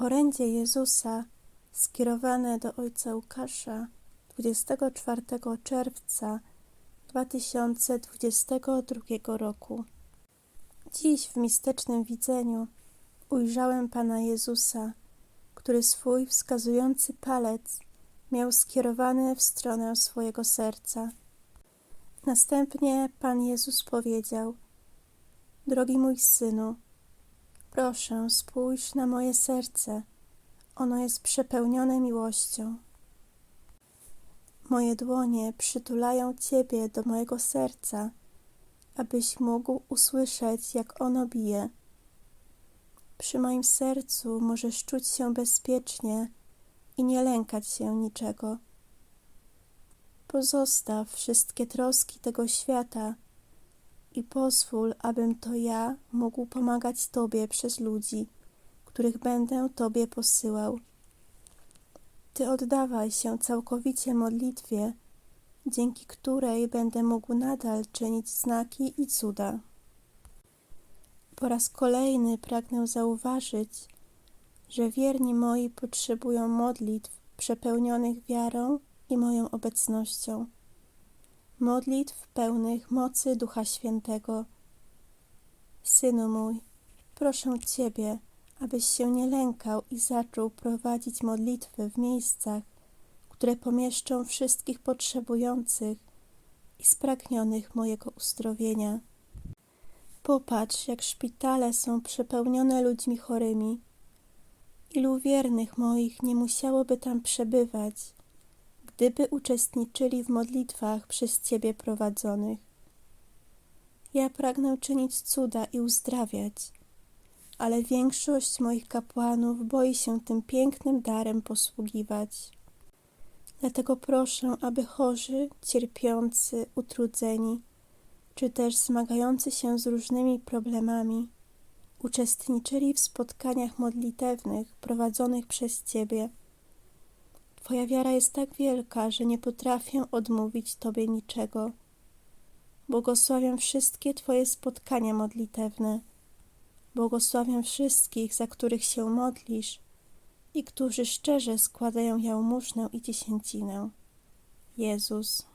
Orędzie Jezusa skierowane do ojca Łukasza 24 czerwca 2022 roku. Dziś w mistycznym widzeniu ujrzałem Pana Jezusa, który swój wskazujący palec miał skierowany w stronę swojego serca. Następnie Pan Jezus powiedział: Drogi mój synu, proszę, spójrz na moje serce. Ono jest przepełnione miłością. Moje dłonie przytulają Ciebie do mojego serca, abyś mógł usłyszeć, jak ono bije. Przy moim sercu możesz czuć się bezpiecznie i nie lękać się niczego. Pozostaw wszystkie troski tego świata i pozwól, abym to ja mógł pomagać Tobie przez ludzi, których będę Tobie posyłał. Ty oddawaj się całkowicie modlitwie, dzięki której będę mógł nadal czynić znaki i cuda. Po raz kolejny pragnę zauważyć, że wierni moi potrzebują modlitw przepełnionych wiarą i moją obecnością. Modlitw pełnych mocy Ducha Świętego. Synu mój, proszę Ciebie, abyś się nie lękał i zaczął prowadzić modlitwy w miejscach, które pomieszczą wszystkich potrzebujących i spragnionych mojego uzdrowienia. Popatrz, jak szpitale są przepełnione ludźmi chorymi. Ilu wiernych moich nie musiałoby tam przebywać, gdyby uczestniczyli w modlitwach przez Ciebie prowadzonych. Ja pragnę czynić cuda i uzdrawiać, ale większość moich kapłanów boi się tym pięknym darem posługiwać. Dlatego proszę, aby chorzy, cierpiący, utrudzeni, czy też zmagający się z różnymi problemami, uczestniczyli w spotkaniach modlitewnych prowadzonych przez Ciebie. Twoja wiara jest tak wielka, że nie potrafię odmówić Tobie niczego. Błogosławiam wszystkie Twoje spotkania modlitewne. Błogosławiam wszystkich, za których się modlisz i którzy szczerze składają jałmużnę i dziesięcinę. Jezus.